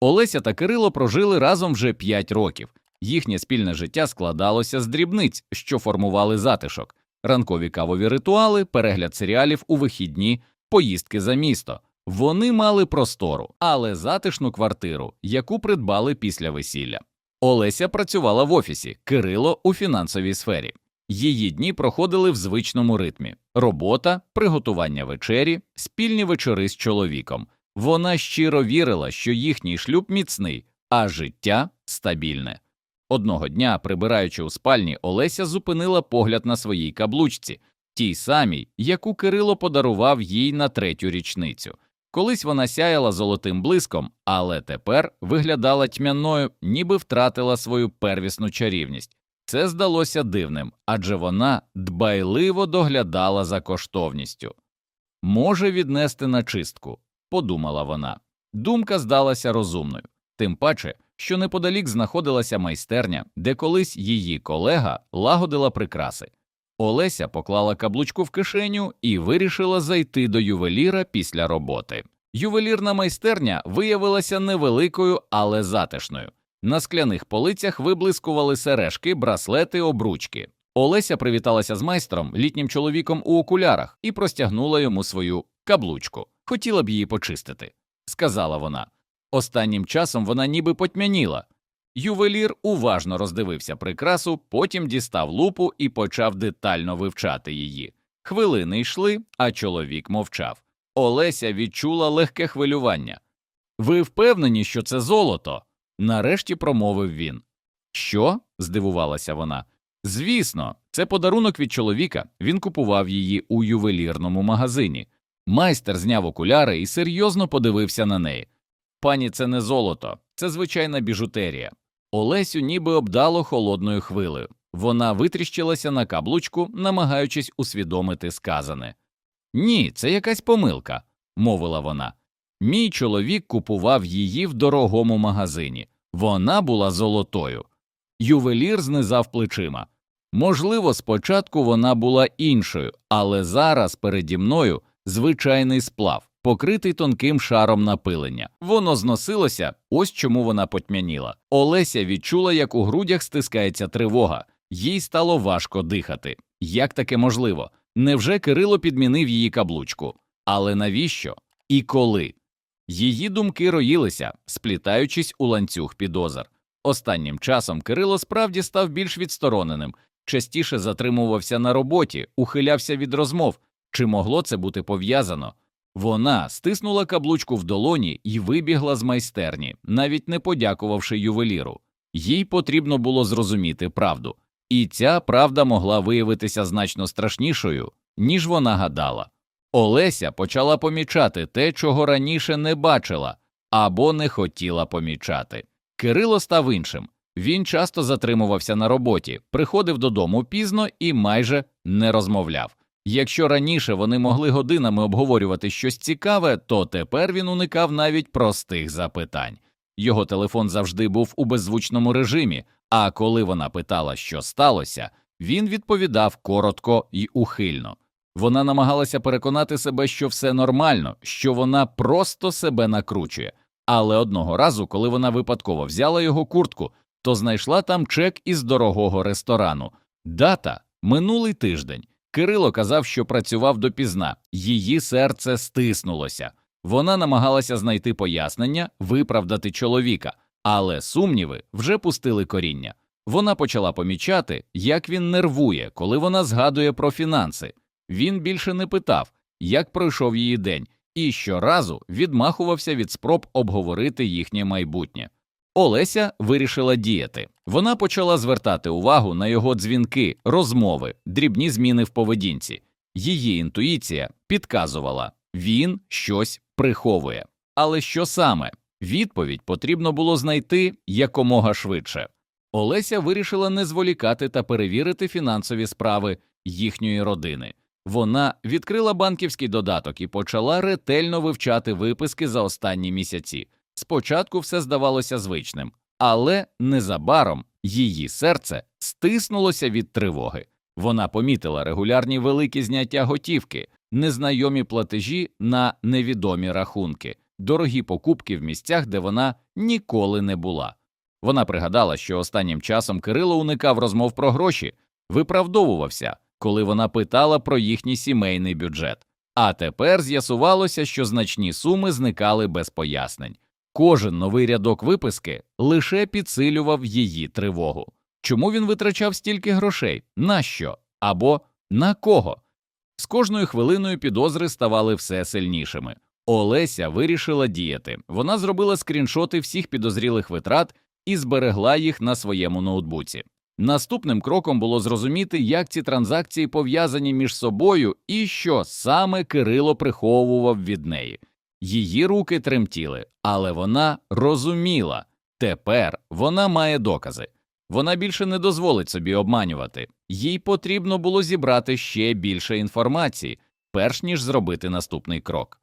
Олеся та Кирило прожили разом вже 5 років. Їхнє спільне життя складалося з дрібниць, що формували затишок, ранкові кавові ритуали, перегляд серіалів у вихідні, поїздки за місто. Вони мали простору, але затишну квартиру, яку придбали після весілля. Олеся працювала в офісі, Кирило у фінансовій сфері. Її дні проходили в звичному ритмі: робота, приготування вечері, спільні вечори з чоловіком. Вона щиро вірила, що їхній шлюб міцний, а життя стабільне. Одного дня, прибираючи у спальні, Олеся зупинила погляд на своїй каблучці, тій самій, яку Кирило подарував їй на третю річницю. Колись вона сяяла золотим блиском, але тепер виглядала тьмяною, ніби втратила свою первісну чарівність. Це здалося дивним, адже вона дбайливо доглядала за коштовністю. Може віднести на чистку, подумала вона. Думка здалася розумною, тим паче, що неподалік знаходилася майстерня, де колись її колега лагодила прикраси. Олеся поклала каблучку в кишеню і вирішила зайти до ювеліра після роботи. Ювелірна майстерня виявилася невеликою, але затишною. На скляних полицях виблискували сережки, браслети, обручки. Олеся привіталася з майстром, літнім чоловіком у окулярах, і простягнула йому свою каблучку. Хотіла б її почистити, сказала вона. Останнім часом вона ніби потьмяніла. Ювелір уважно роздивився прикрасу, потім дістав лупу і почав детально вивчати її. Хвилини йшли, а чоловік мовчав. Олеся відчула легке хвилювання. Ви впевнені, що це золото? нарешті промовив він. Що? здивувалася вона. Звісно, це подарунок від чоловіка. Він купував її у ювелірному магазині. Майстер зняв окуляри і серйозно подивився на неї. Пані, це не золото, це звичайна біжутерія. Олесю ніби обдало холодною хвилею. Вона витріщилася на каблучку, намагаючись усвідомити сказане. Ні, це якась помилка, мовила вона. Мій чоловік купував її в дорогому магазині. Вона була золотою. Ювелір знизав плечима. Можливо, спочатку вона була іншою, але зараз переді мною звичайний сплав, покритий тонким шаром напилення. Воно зносилося, ось чому вона потьмяніла. Олеся відчула, як у грудях стискається тривога, їй стало важко дихати. Як таке можливо? Невже Кирило підмінив її каблучку? Але навіщо? І коли? Її думки роїлися, сплітаючись у ланцюг підозр. Останнім часом Кирило справді став більш відстороненим, частіше затримувався на роботі, ухилявся від розмов. Чи могло це бути пов'язано? Вона стиснула каблучку в долоні і вибігла з майстерні, навіть не подякувавши ювеліру. Їй потрібно було зрозуміти правду, і ця правда могла виявитися значно страшнішою, ніж вона гадала. Олеся почала помічати те, чого раніше не бачила або не хотіла помічати. Кирило став іншим. Він часто затримувався на роботі, приходив додому пізно і майже не розмовляв. Якщо раніше вони могли годинами обговорювати щось цікаве, то тепер він уникав навіть простих запитань. Його телефон завжди був у беззвучному режимі, а коли вона питала, що сталося, він відповідав коротко і ухильно. Вона намагалася переконати себе, що все нормально, що вона просто себе накручує. Але одного разу, коли вона випадково взяла його куртку, то знайшла там чек із дорогого ресторану. Дата минулий тиждень. Кирило казав, що працював допізна, її серце стиснулося. Вона намагалася знайти пояснення, виправдати чоловіка, але сумніви вже пустили коріння. Вона почала помічати, як він нервує, коли вона згадує про фінанси. Він більше не питав, як пройшов її день, і щоразу відмахувався від спроб обговорити їхнє майбутнє. Олеся вирішила діяти. Вона почала звертати увагу на його дзвінки, розмови, дрібні зміни в поведінці. Її інтуїція підказувала він щось приховує. Але що саме? Відповідь потрібно було знайти якомога швидше. Олеся вирішила не зволікати та перевірити фінансові справи їхньої родини. Вона відкрила банківський додаток і почала ретельно вивчати виписки за останні місяці. Спочатку все здавалося звичним, але незабаром її серце стиснулося від тривоги. Вона помітила регулярні великі зняття готівки, незнайомі платежі на невідомі рахунки. дорогі покупки в місцях, де вона ніколи не була. Вона пригадала, що останнім часом Кирило уникав розмов про гроші, виправдовувався, коли вона питала про їхній сімейний бюджет. А тепер з'ясувалося, що значні суми зникали без пояснень. Кожен новий рядок виписки лише підсилював її тривогу. Чому він витрачав стільки грошей? На що? Або на кого? З кожною хвилиною підозри ставали все сильнішими. Олеся вирішила діяти. Вона зробила скріншоти всіх підозрілих витрат і зберегла їх на своєму ноутбуці. Наступним кроком було зрозуміти, як ці транзакції пов'язані між собою і що саме Кирило приховував від неї. Її руки тремтіли, але вона розуміла тепер вона має докази. Вона більше не дозволить собі обманювати, їй потрібно було зібрати ще більше інформації, перш ніж зробити наступний крок.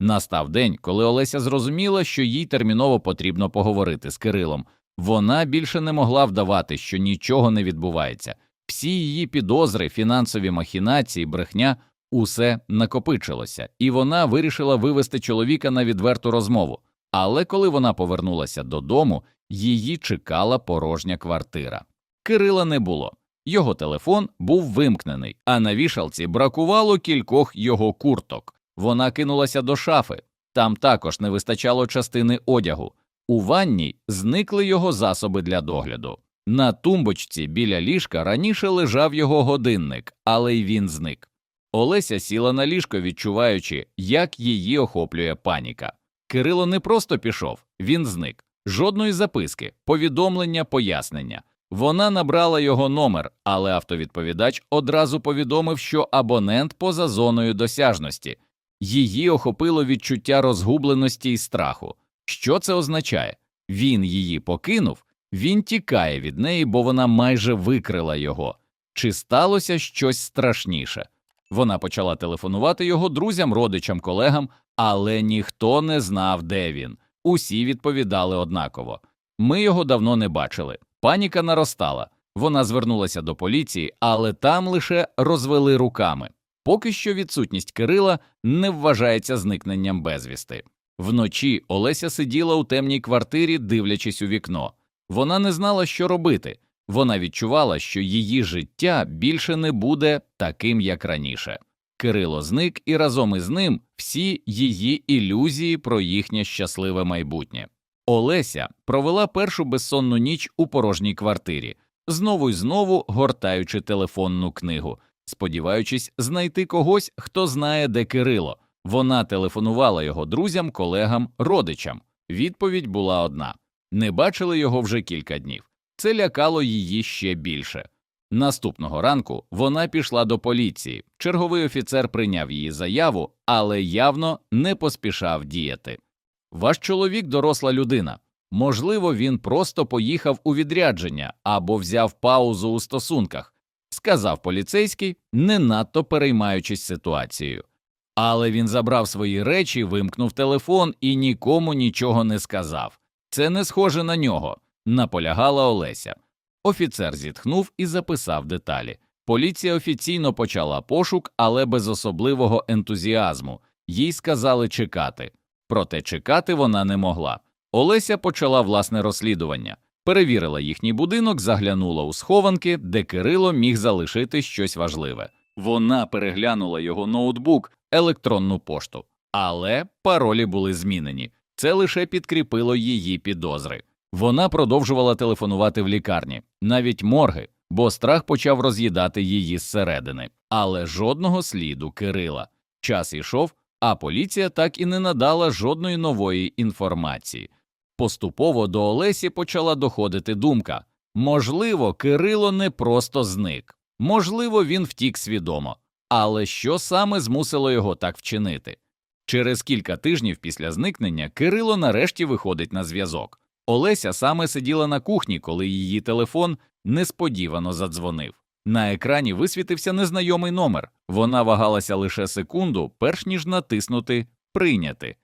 Настав день, коли Олеся зрозуміла, що їй терміново потрібно поговорити з Кирилом. Вона більше не могла вдавати, що нічого не відбувається. Всі її підозри, фінансові махінації, брехня усе накопичилося, і вона вирішила вивести чоловіка на відверту розмову. Але коли вона повернулася додому, її чекала порожня квартира. Кирила не було. Його телефон був вимкнений, а на вішалці бракувало кількох його курток. Вона кинулася до шафи. Там також не вистачало частини одягу. У ванній зникли його засоби для догляду. На тумбочці біля ліжка раніше лежав його годинник, але й він зник. Олеся сіла на ліжко, відчуваючи, як її охоплює паніка. Кирило не просто пішов, він зник. Жодної записки, повідомлення, пояснення. Вона набрала його номер, але автовідповідач одразу повідомив, що абонент поза зоною досяжності. Її охопило відчуття розгубленості і страху. Що це означає? Він її покинув, він тікає від неї, бо вона майже викрила його. Чи сталося щось страшніше? Вона почала телефонувати його друзям, родичам, колегам, але ніхто не знав, де він. Усі відповідали однаково. Ми його давно не бачили. Паніка наростала. Вона звернулася до поліції, але там лише розвели руками. Поки що відсутність Кирила не вважається зникненням безвісти. Вночі Олеся сиділа у темній квартирі, дивлячись у вікно. Вона не знала, що робити. Вона відчувала, що її життя більше не буде таким, як раніше. Кирило зник, і разом із ним всі її ілюзії про їхнє щасливе майбутнє. Олеся провела першу безсонну ніч у порожній квартирі, знову й знову гортаючи телефонну книгу, сподіваючись знайти когось, хто знає, де Кирило. Вона телефонувала його друзям, колегам, родичам. Відповідь була одна не бачили його вже кілька днів. Це лякало її ще більше. Наступного ранку вона пішла до поліції. Черговий офіцер прийняв її заяву, але явно не поспішав діяти. Ваш чоловік доросла людина. Можливо, він просто поїхав у відрядження або взяв паузу у стосунках, сказав поліцейський, не надто переймаючись ситуацією. Але він забрав свої речі, вимкнув телефон і нікому нічого не сказав. Це не схоже на нього, наполягала Олеся. Офіцер зітхнув і записав деталі. Поліція офіційно почала пошук, але без особливого ентузіазму. Їй сказали чекати. Проте чекати вона не могла. Олеся почала власне розслідування, перевірила їхній будинок, заглянула у схованки, де Кирило міг залишити щось важливе. Вона переглянула його ноутбук, електронну пошту, але паролі були змінені. Це лише підкріпило її підозри. Вона продовжувала телефонувати в лікарні, навіть морги, бо страх почав роз'їдати її зсередини. Але жодного сліду Кирила. Час ішов, а поліція так і не надала жодної нової інформації. Поступово до Олесі почала доходити думка можливо, Кирило не просто зник, можливо, він втік свідомо, але що саме змусило його так вчинити? Через кілька тижнів після зникнення Кирило нарешті виходить на зв'язок. Олеся саме сиділа на кухні, коли її телефон несподівано задзвонив. На екрані висвітився незнайомий номер. Вона вагалася лише секунду, перш ніж натиснути Прийняти.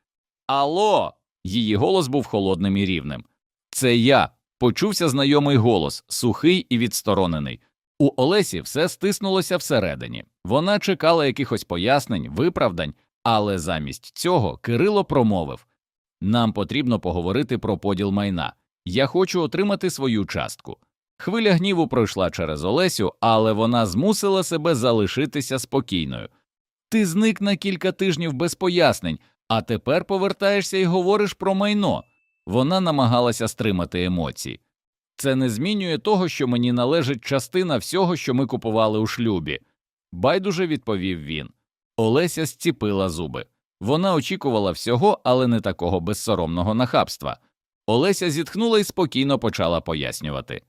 Алло. Її голос був холодним і рівним. Це я. Почувся знайомий голос, сухий і відсторонений. У Олесі все стиснулося всередині. Вона чекала якихось пояснень, виправдань, але замість цього Кирило промовив Нам потрібно поговорити про поділ майна. Я хочу отримати свою частку. Хвиля гніву пройшла через Олесю, але вона змусила себе залишитися спокійною. Ти зник на кілька тижнів без пояснень, а тепер повертаєшся і говориш про майно. Вона намагалася стримати емоції. Це не змінює того, що мені належить частина всього, що ми купували у шлюбі. Байдуже відповів він. Олеся зціпила зуби. Вона очікувала всього, але не такого безсоромного нахабства. Олеся зітхнула і спокійно почала пояснювати.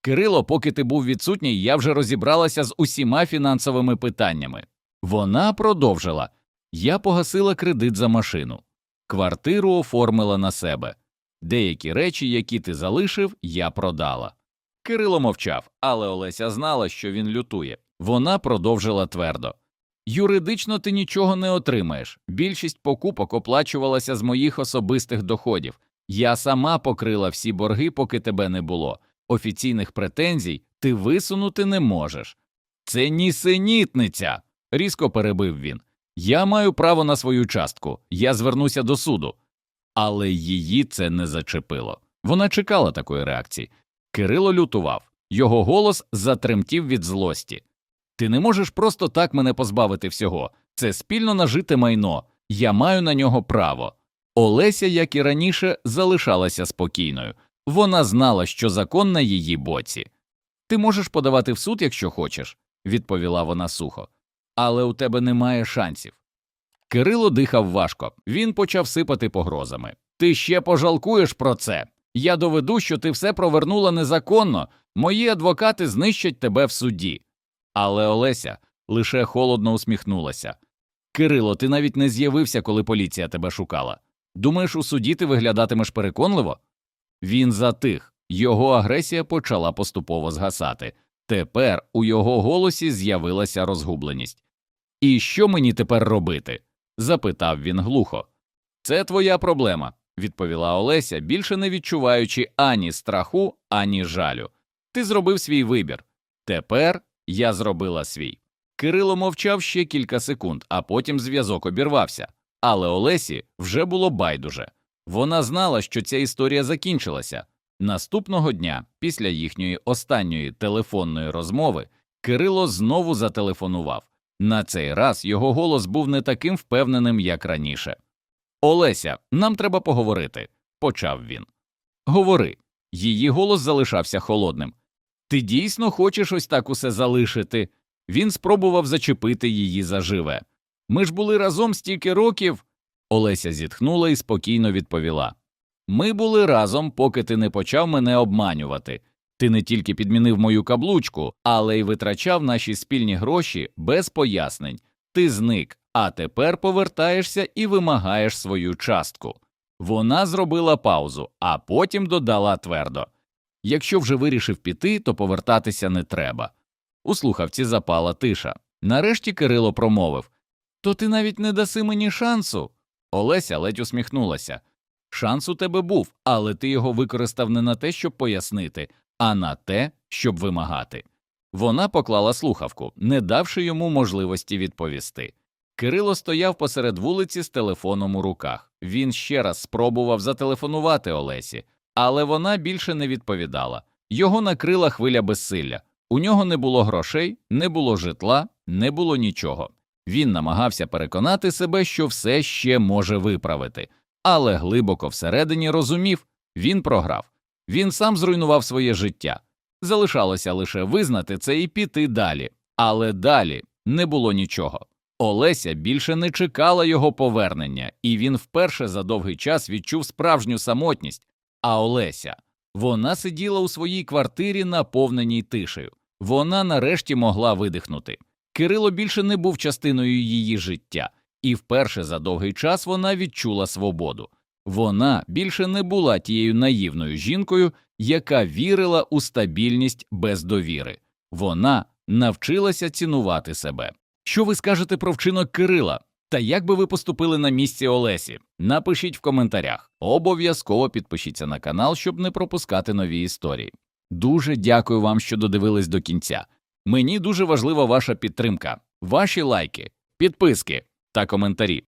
Кирило, поки ти був відсутній, я вже розібралася з усіма фінансовими питаннями. Вона продовжила я погасила кредит за машину, квартиру оформила на себе. Деякі речі, які ти залишив, я продала. Кирило мовчав, але Олеся знала, що він лютує. Вона продовжила твердо. Юридично ти нічого не отримаєш. Більшість покупок оплачувалася з моїх особистих доходів. Я сама покрила всі борги, поки тебе не було. Офіційних претензій ти висунути не можеш. Це нісенітниця, різко перебив він. Я маю право на свою частку, я звернуся до суду. Але її це не зачепило. Вона чекала такої реакції. Кирило лютував, його голос затремтів від злості. Ти не можеш просто так мене позбавити всього. Це спільно нажите майно, я маю на нього право. Олеся, як і раніше, залишалася спокійною. Вона знала, що закон на її боці. Ти можеш подавати в суд, якщо хочеш, відповіла вона сухо, але у тебе немає шансів. Кирило дихав важко, він почав сипати погрозами. Ти ще пожалкуєш про це. Я доведу, що ти все провернула незаконно, мої адвокати знищать тебе в суді. Але Олеся лише холодно усміхнулася. Кирило, ти навіть не з'явився, коли поліція тебе шукала. Думаєш, у суді ти виглядатимеш переконливо? Він затих, його агресія почала поступово згасати. Тепер у його голосі з'явилася розгубленість. І що мені тепер робити? запитав він глухо. Це твоя проблема, відповіла Олеся, більше не відчуваючи ані страху, ані жалю. Ти зробив свій вибір. Тепер я зробила свій. Кирило мовчав ще кілька секунд, а потім зв'язок обірвався. Але Олесі вже було байдуже. Вона знала, що ця історія закінчилася. Наступного дня, після їхньої останньої телефонної розмови, Кирило знову зателефонував. На цей раз його голос був не таким впевненим, як раніше. Олеся, нам треба поговорити, почав він. Говори. Її голос залишався холодним. Ти дійсно хочеш ось так усе залишити? Він спробував зачепити її заживе. Ми ж були разом стільки років. Олеся зітхнула і спокійно відповіла. Ми були разом, поки ти не почав мене обманювати. Ти не тільки підмінив мою каблучку, але й витрачав наші спільні гроші без пояснень. Ти зник, а тепер повертаєшся і вимагаєш свою частку. Вона зробила паузу, а потім додала твердо Якщо вже вирішив піти, то повертатися не треба. У слухавці запала тиша. Нарешті Кирило промовив То ти навіть не даси мені шансу. Олеся ледь усміхнулася. Шанс у тебе був, але ти його використав не на те, щоб пояснити, а на те, щоб вимагати. Вона поклала слухавку, не давши йому можливості відповісти. Кирило стояв посеред вулиці з телефоном у руках. Він ще раз спробував зателефонувати Олесі, але вона більше не відповідала. Його накрила хвиля безсилля. У нього не було грошей, не було житла, не було нічого. Він намагався переконати себе, що все ще може виправити, але глибоко всередині розумів він програв. Він сам зруйнував своє життя. Залишалося лише визнати це і піти далі. Але далі не було нічого. Олеся більше не чекала його повернення, і він вперше за довгий час відчув справжню самотність. А Олеся вона сиділа у своїй квартирі, наповненій тишею. Вона нарешті могла видихнути. Кирило більше не був частиною її життя, і вперше за довгий час вона відчула свободу. Вона більше не була тією наївною жінкою, яка вірила у стабільність без довіри. Вона навчилася цінувати себе. Що ви скажете про вчинок Кирила? Та як би ви поступили на місці Олесі? Напишіть в коментарях. Обов'язково підпишіться на канал, щоб не пропускати нові історії. Дуже дякую вам, що додивились до кінця. Мені дуже важлива ваша підтримка, ваші лайки, підписки та коментарі.